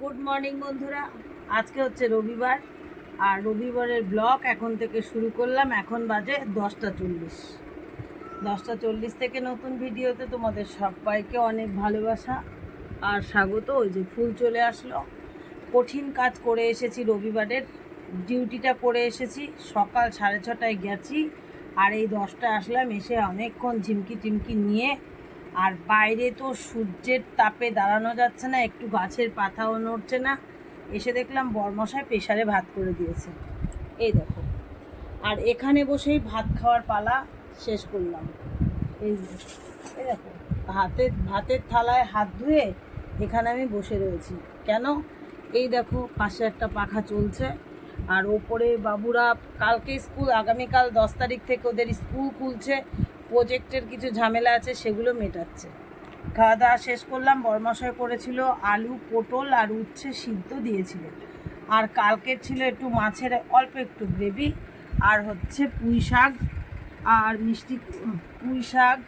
Good morning বন্ধুরা। আজকে হচ্ছে রবিবার, আর রবিবারের ব্লগ এখন থেকে শুরু করলাম। এখন বাজে দশটা চল্লিশ। দশটা চল্লিশ থেকে নতুন ভিডিওতে তোমাদের সবাইকে অনেক ভালোবাসা আর স্বাগত। ওই যে ফুল চলে আসলো। কঠিন কাজ করে এসেছি রবিবারের। ডিউটিটা করে এসেছি। সকাল সাড়ে ছটায় গেছি। আর এই দশটা আসলাম এসে অনেকক্ষণ ঝিমকি টিমকি নিয়ে আর বাইরে তো সূর্যের তাপে দাঁড়ানো যাচ্ছে না, একটু গাছের পাতাও নড়ছে না। এসে দেখলাম বরমশায় প্রেশারে ভাত করে দিয়েছে। এই দেখো। আর এখানে বসেই ভাত খাওয়ার পালা শেষ করলাম। এই দেখো হাতের ভাতের থালায় হাত ধুয়ে এখানে আমি বসে রয়েছি। কেন? এই দেখো, পাশে একটা পাখা চলছে। আর ওপরে বাবুরা কালকে স্কুল, আগামীকাল দশ তারিখ থেকে ওদের স্কুল খুলছে। প্রজেক্টের কিছু ঝামেলা আছে, সেগুলো মেটাচ্ছে। খাওয়া দাওয়া শেষ করলাম, বরমশাই করেছিল আলু, পটল আর উচ্ছে সিদ্ধ দিয়েছিল আর কালকের ছিল একটু মাছের, অল্প একটু গ্রেভি আর হচ্ছে পুঁই শাক আর মিষ্টি পুঁই শাক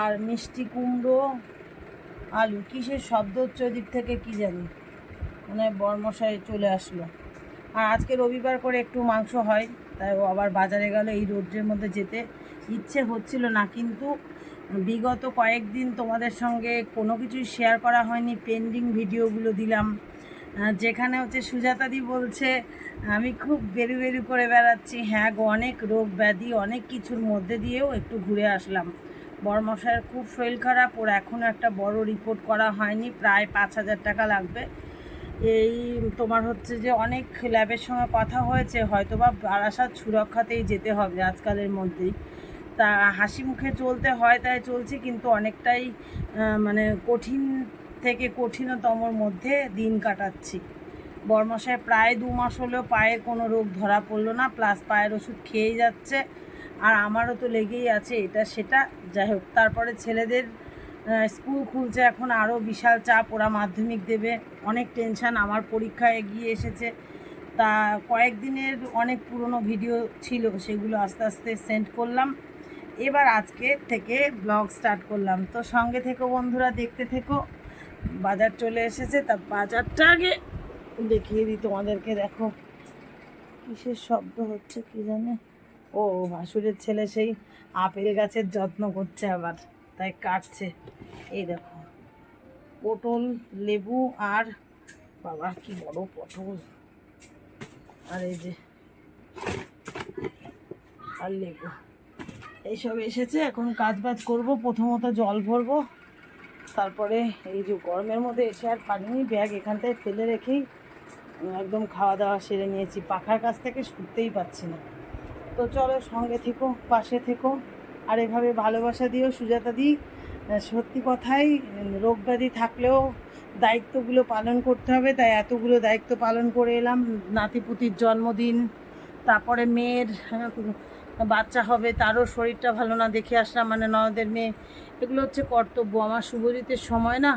আর মিষ্টি কুমড়ো, আলু। কিসের শব্দ হচ্ছে ওদিক থেকে কি জানি? মানে বরমশাই চলে আসলো। আর আজকে রবিবার করে একটু মাংস হয়, তাই ও আবার বাজারে গেল এই রোদ্রের মধ্যে যেতে। ইচ্ছে হচ্ছিল না, কিন্তু বিগত কয়েকদিন তোমাদের সঙ্গে কোনো কিছুই শেয়ার করা হয়নি পেন্ডিং ভিডিওগুলো দিলাম। যেখানে হচ্ছে সুজাতাদি বলছে, আমি খুব বেরু বেরু করে বেড়াচ্ছি। হ্যাঁ গো, অনেক রোগ ব্যাধি, অনেক কিছুর মধ্যে দিয়েও একটু ঘুরে আসলাম। বড়মশাইয়ের খুব শরীর খারাপ, ওর এখনও একটা বড় রিপোর্ট করা হয়নি, প্রায় পাঁচ হাজার টাকা লাগবে। এই তোমার হচ্ছে যে অনেক ল্যাবের সঙ্গে কথা হয়েছে, হয়তোবা বারাসাত সুরক্ষাতেই যেতে হবে আজকালের মধ্যেই। তা হাসি মুখে চলতে হয় তাই চলছি, কিন্তু অনেকটাই মানে কঠিন থেকে কঠিনতমর মধ্যে দিন কাটাচ্ছি। বর্মশায় প্রায় দু মাস হলেও পায়ের কোনো রোগ ধরা পড়ল না প্লাস পায়ের ওষুধ খেয়েই যাচ্ছে, আর আমারও তো লেগেই আছে এটা সেটা। যাই হোক, তারপরে ছেলেদের স্কুল খুলছে এখন আরও বিশাল চাপ, ওরা মাধ্যমিক দেবে, অনেক টেনশন আমার পরীক্ষা এগিয়ে এসেছে। তা কয়েকদিনের অনেক পুরনো ভিডিও ছিল, সেগুলো আস্তে আস্তে সেন্ড করলাম। এবার আজকে থেকে ব্লগ স্টার্ট করলাম। তো সঙ্গে থেকো বন্ধুরা, দেখতে থেকো। বাজার চলে এসেছে, তা বাজারটা আগে দেখিয়ে দিই তোমাদেরকে, দেখো। কিসের শব্দ হচ্ছে কি জানে? ও, ভাসুরের ছেলে সেই আপেল গাছের যত্ন করছে আবার, তাই কাটছে। এই দেখো, পটল, লেবু আর বাবা, কি বড় পটল। আর এই যে, আর লেবু। এইসব এসেছে, এখন কাজ বাজ করব, প্রথমত জল ভরবো। তারপরে এই যে গরমের মধ্যে এসে আর পারিনি ব্যাগ এখানটায় ফেলে রেখেই একদম খাওয়া দাওয়া সেরে নিয়েছি। পাখার কাছ থেকে শুতেই পাচ্ছি না। তো চলো সঙ্গে থেকো, পাশে থেকো। আর এভাবে ভালোবাসা দিও, সুজাতা দি। সত্যি কথাই, রোগ ব্যাধি থাকলেও দায়িত্বগুলো পালন করতে হবে, তাই এতগুলো দায়িত্ব পালন করে এলাম। নাতিপুতির জন্মদিন, তারপরে মেয়ের বাচ্চা হবে, তারও শরীরটা ভালো না, দেখে আসলাম মানে ননদের মেয়ে। এগুলো হচ্ছে কর্তব্য, আমার শুভজিতের সময় না।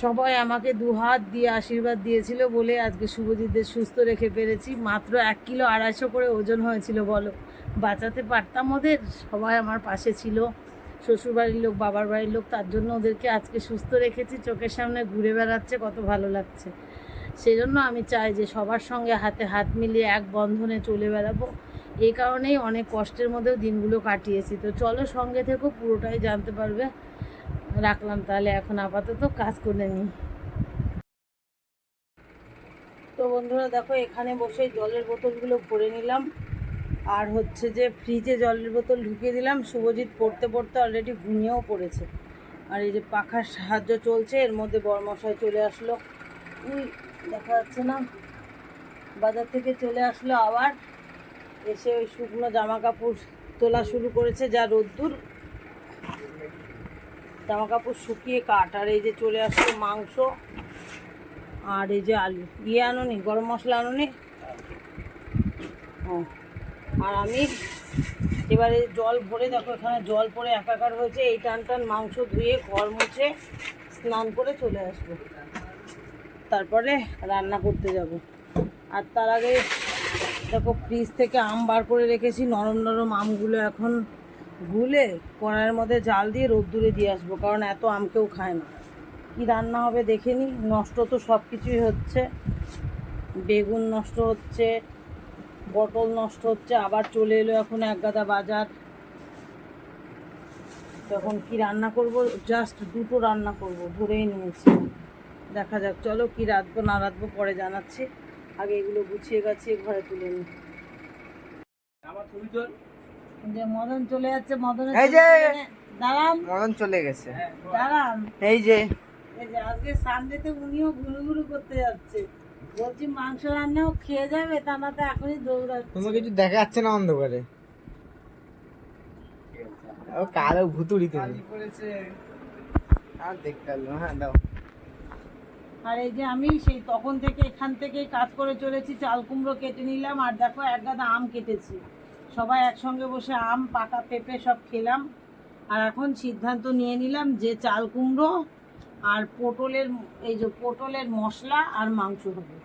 সবাই আমাকে দু হাত দিয়ে আশীর্বাদ দিয়েছিল বলে আজকে শুভজিৎদের সুস্থ রেখে পেরেছি। মাত্র এক কিলো আড়াইশো করে ওজন হয়েছিল, বলো। বাঁচাতে পারতাম ওদের, সবাই আমার পাশে ছিল। শ্বশুরবাড়ির লোক, বাবার বাড়ির লোক, তার জন্য ওদেরকে আজকে সুস্থ রেখেছি, চোখের সামনে ঘুরে বেড়াচ্ছে, কত ভালো লাগছে। সেই জন্য আমি চাই যে সবার সঙ্গে হাতে হাত মিলিয়ে এক বন্ধনে চলে বেড়াবো। এই কারণেই অনেক কষ্টের মধ্যেও দিনগুলো কাটিয়েছি। তো চলো সঙ্গে থেকো, পুরোটাই জানতে পারবে। রাখলাম তাহলে এখন আপাতত কাজ করে নিই। তো বন্ধুরা দেখো, এখানে বসে জলের বোতলগুলো ভরে নিলাম। আর হচ্ছে যে ফ্রিজে জলের বোতল ঢুকিয়ে দিলাম। শুভজিৎ পড়তে পড়তে অলরেডি ঘুমিয়েও পড়েছে। আর এই যে পাখার সাহায্য চলছে, এর মধ্যে বরমশাই চলে আসলো। উই দেখা যাচ্ছে না। বাজার থেকে চলে আসলো আবার। এসে ওই শুকনো জামা কাপড় তোলা শুরু করেছে যা রোদ্দুর। জামা কাপড় শুকিয়ে কাট আর এই যে চলে আসলো মাংস আর এই যে আলু। ইয়ে আনোনি, গরম মশলা আনোনি? ও, আর আমি এবারে জল ভরে, দেখো এখানে জল পরে একাকার হয়েছে। এই টান টান মাংস ধুয়ে, ঘর মুছে, স্নান করে চলে আসব। তারপরে রান্না করতে যাব। আর তার আগে দেখো ফ্রিজ থেকে আম বার করে রেখেছি। নরম নরম আমগুলো এখন গুলে কড়াইয়ের মধ্যে জাল দিয়ে রোদ্দুরে দিয়ে আসব, কারণ এত আম কেউ খায় না। কি রান্না হবে দেখে নি? নষ্ট তো সব কিছুই হচ্ছে। বেগুন নষ্ট হচ্ছে বটল নষ্ট হচ্ছে, আবার চলে এলো এখন এক গাদা বাজার তখন কি রান্না করব? জাস্ট দুটো রান্না করব ধরেই নিয়েছি। দেখা যাক, চলো কি রাঁধবো না রাঁধবো পরে জানাচ্ছি। আগে এগুলো গুছিয়ে গাছিয়ে ঘরে তুলে নিই যে মদন চলে যাচ্ছে মদনের এই যে! দাঁড়ান। মদন চলে গেছে। দাঁড়ান। এই যে। এই যে আজকে সানডেতে উনিও ঘুরু ঘুরু করতে যাচ্ছে। বলছি মাংস রান্নাও খেয়ে যাবে তা না তো এখনই দৌড়াচ্ছে। তোমার কিছু দেখা যাচ্ছে না অন্ধকারে? ও কালো ভুতুড়ি তুমি। আর দেখতে পারল হ্যাঁ দাও। আর এই যে আমি সেই তখন থেকে এখান থেকেই কাজ করে চলেছি, চাল কুমড়ো কেটে নিলাম, আর দেখো এক গাদা আম কেটেছি। সবাই একসঙ্গে বসে আম, পাকা পেঁপে সব খেলাম। আর এখন সিদ্ধান্ত নিয়ে নিলাম যে চাল কুমড়ো আর পটলের, এই যে পটলের মশলা আর মাংস হবে।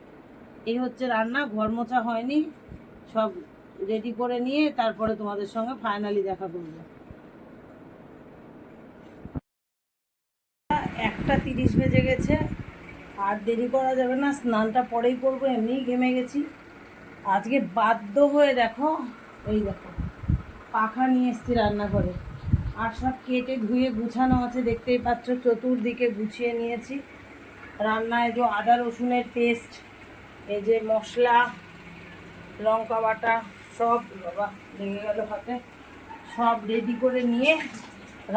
এই হচ্ছে রান্না, ঘর মোছা হয়নি, সব রেডি করে নিয়ে তারপরে তোমাদের সঙ্গে ফাইনালি দেখা করব। একটা তিরিশ বেজে গেছে আর দেরি করা যাবে না, স্নানটা পরেই করব, এমনিই ঘেমে গেছি। আজকে বাধ্য হয়ে দেখো, এই দেখো, পাখা নিয়ে এসছি রান্নাঘরে। আর সব কেটে ধুয়ে গুছানো আছে, দেখতেই পাচ্ছ, চতুর্দিকে গুছিয়ে নিয়েছি। রান্নায় যে আদা রসুনের পেস্ট এই যে মশলা, লঙ্কা বাটা, সব, বাবা লেগে গেল হাতে, সব রেডি করে নিয়ে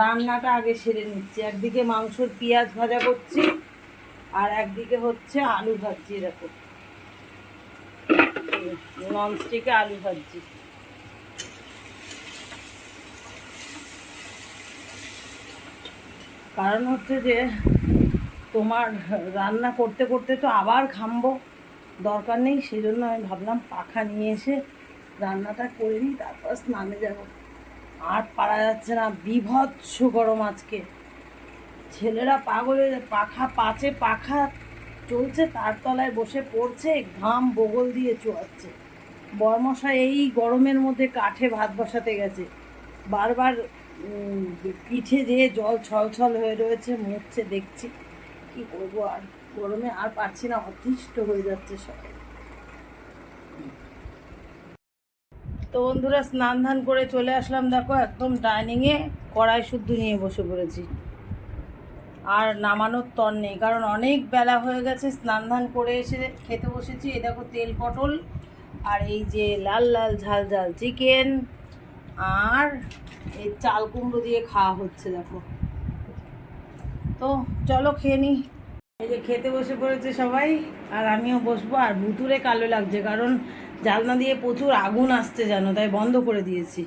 রান্নাটা আগে সেরে নিচ্ছি। একদিকে মাংসর পেঁয়াজ ভাজা করছি আর একদিকে হচ্ছে আলু ভাজছি এরকম। ননস্টিকে আলু ভাজছি কারণ হচ্ছে যে, তোমার রান্না করতে করতে তো আবার ঘামবো। দরকার নেই সেই জন্য আমি ভাবলাম পাখা নিয়ে এসে রান্নাটা করে নিই, তারপর স্নানে যাব। আর পারা যাচ্ছে না, বিভৎস গরম আজকে। ছেলেরা পাগলে, পাখা পাচে, পাখা চলছে, তার তলায় বসে পড়ছে, ঘাম বগল দিয়ে চুয়াচ্ছে। বরমশা এই গরমের মধ্যে কাঠে ভাত বসাতে গেছে। বারবার পিঠে যেয়ে জল ছলছল হয়ে রয়েছে, মুছছে, দেখছি। কি করব আর? গরমে আর পারছি না, অতিষ্ঠ হয়ে যাচ্ছে সব তো বন্ধুরা, স্নান ধান করে চলে আসলাম, দেখো, একদম ডাইনিংয়ে কড়াই শুদ্ধ নিয়ে বসে পড়েছি। আর নামানোর তর নেই, কারণ অনেক বেলা হয়ে গেছে, স্নান ধান করে এসে খেতে বসেছি। এই দেখো তেল পটল আর এই যে লাল লাল ঝাল ঝাল চিকেন আর এই চাল কুমড়ো দিয়ে খাওয়া হচ্ছে, দেখো। তো চলো খেয়ে নিই এই যে খেতে বসে পড়েছে সবাই, আর আমিও বসবো, আর ভুতুরে কালো লাগছে, কারণ জালনা দিয়ে প্রচুর আগুন আসছে জানো তাই বন্ধ করে দিয়েছি।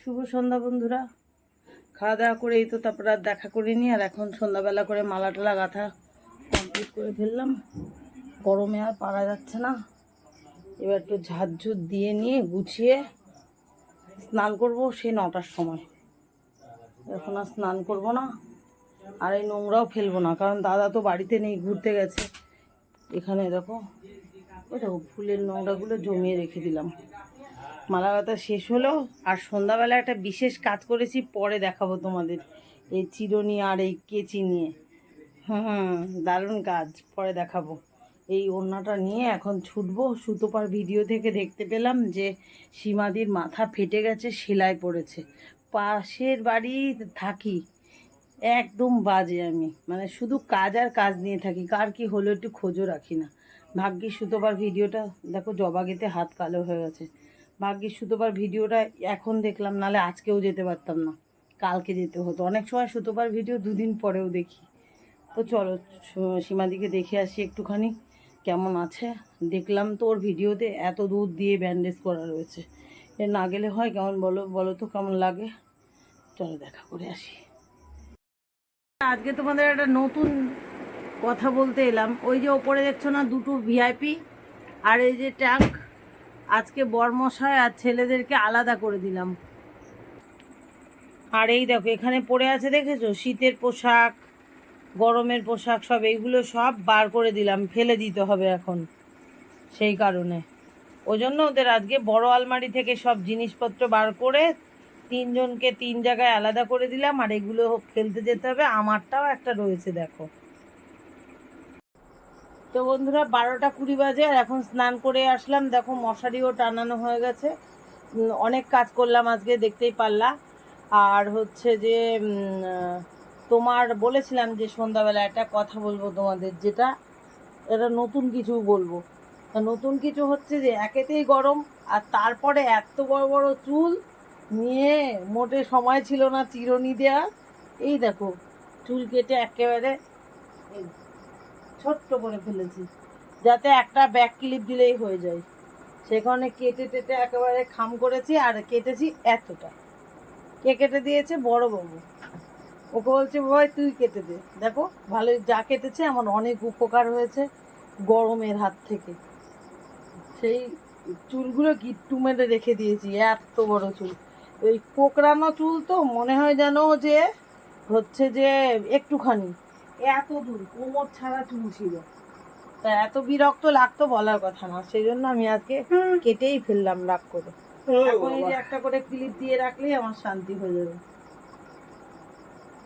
শুভ সন্ধ্যা বন্ধুরা। খাওয়া দাওয়া করে এই তো তারপর আর দেখা করিনি, আর এখন সন্ধ্যাবেলা করে মালা টালা গাঁথা কমপ্লিট করে ফেললাম। গরমে আর পারা যাচ্ছে না। এবার একটু ঝাঁঝুট দিয়ে নিয়ে গুছিয়ে স্নান করব সেই নটার সময়। এখন আর স্নান করব না, আর এই নোংরাও ফেলব না, কারণ দাদা তো বাড়িতে নেই, ঘুরতে গেছে। এখানে দেখো, ওই দেখো ফুলের নোংরাগুলো জমিয়ে রেখে দিলাম। মালা গাঁথা শেষ হলো, আর সন্ধ্যাবেলা একটা বিশেষ কাজ করেছি, পরে দেখাবো তোমাদের। এই চিরুনি আর এই কেচি নিয়ে। হুম দারুণ কাজ, পরে দেখাবো। এই ওড়নাটা নিয়ে এখন ছুটবো, সুতোপার ভিডিও থেকে দেখতে পেলাম যে সীমাদির মাথা ফেটে গেছে, সেলাই পড়েছে। পাশের বাড়ি থাকি, একদম বাজে আমি। মানে শুধু কাজ আর কাজ নিয়ে থাকি, কার কি হলো একটু খোঁজও রাখি না। ভাগ্যি সুতোপার ভিডিওটা, দেখো, জবা গেতে হাত কালো হয়ে গেছে। ভাগ্যিস সুতোপার ভিডিওটা এখন দেখলাম নালে আজকেও যেতে পারতাম না। কালকে যেতে হতো। অনেক সময় সুতোপার ভিডিও দুদিন পরেও দেখি। তো চলো সীমাদিকে দেখে আসি একটুখানি, কেমন আছে? দেখলাম তো ওর ভিডিওতে এত দুধ দিয়ে ব্যান্ডেজ করা রয়েছে। এ না গেলে হয় কেমন বলো বলো তো কেমন লাগে? চলো দেখা করে আসি। আজকে তোমাদের একটা নতুন কথা বলতে এলাম। ওই যে ওপরে দেখছ না, দুটো ভিআইপি আর এই যে ট্যাঙ্ক আজকে বরমশায় আর ছেলেদেরকে আলাদা করে দিলাম। আর এই দেখো, এখানে পড়ে আছে দেখেছ? শীতের পোশাক, গরমের পোশাক সব, এইগুলো সব বার করে দিলাম, ফেলে দিতে হবে এখন সেই কারণে। ওই জন্য ওদের আজকে বড় আলমারি থেকে সব জিনিসপত্র বার করে তিনজনকে তিন জায়গায় আলাদা করে দিলাম, আর এগুলো ফেলতে যেতে হবে। আমারটাও একটা রয়েছে, দেখো। তো বন্ধুরা বারোটা কুড়ি বাজে আর এখন স্নান করে আসলাম। দেখো মশারিও টানানো হয়ে গেছে। অনেক কাজ করলাম আজকে, দেখতেই পারলা। আর হচ্ছে যে তোমার বলেছিলাম যে সন্ধ্যাবেলা একটা কথা বলব তোমাদের, যেটা এটা নতুন কিছু বলব। নতুন কিছু হচ্ছে যে, একেতেই গরম, আর তারপরে এত বড় বড় চুল, নিয়ে মোটে সময় ছিল না চিরনি দেওয়ার। এই দেখো, চুল কেটে একেবারে ছোট্ট করে ফেলেছি। যাতে একটা ব্যাক ক্লিপ দিলেই হয়ে যায়। সেখানে কেটে টেটে একেবারে খাম করেছি আর কেটেছি এতটা। কে কেটে দিয়েছে? বড় বাবু। ওকে বলছে, ভাই, তুই কেটে দে। দেখো, ভালোই যা কেটেছে আমার অনেক উপকার হয়েছে গরমের হাত থেকে। সেই চুলগুলো গিট্টু মেরে রেখে দিয়েছি, এত বড় চুল। ওই কোকড়ানো চুল তো মনে হয় যেন যে হচ্ছে যে একটুখানি। এত দূর কোমর ছাড়া চুল ছিল। তা এত বিরক্ত লাগতো বলার কথা না সেই জন্য আমি আজকে কেটেই ফেললাম রাগ করে। এখন এই যে একটা করে ক্লিপ দিয়ে রাখলেই আমার শান্তি হয়ে যাবে।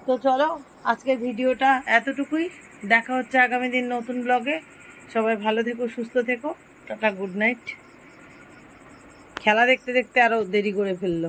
তো চলো আজকের ভিডিওটা এতটুকুই। দেখা হচ্ছে আগামী দিন নতুন ব্লগে সবাই ভালো থেকো সুস্থ থেকো। টাটা গুড নাইট খেলা দেখতে দেখতে আরও দেরি করে ফেলল।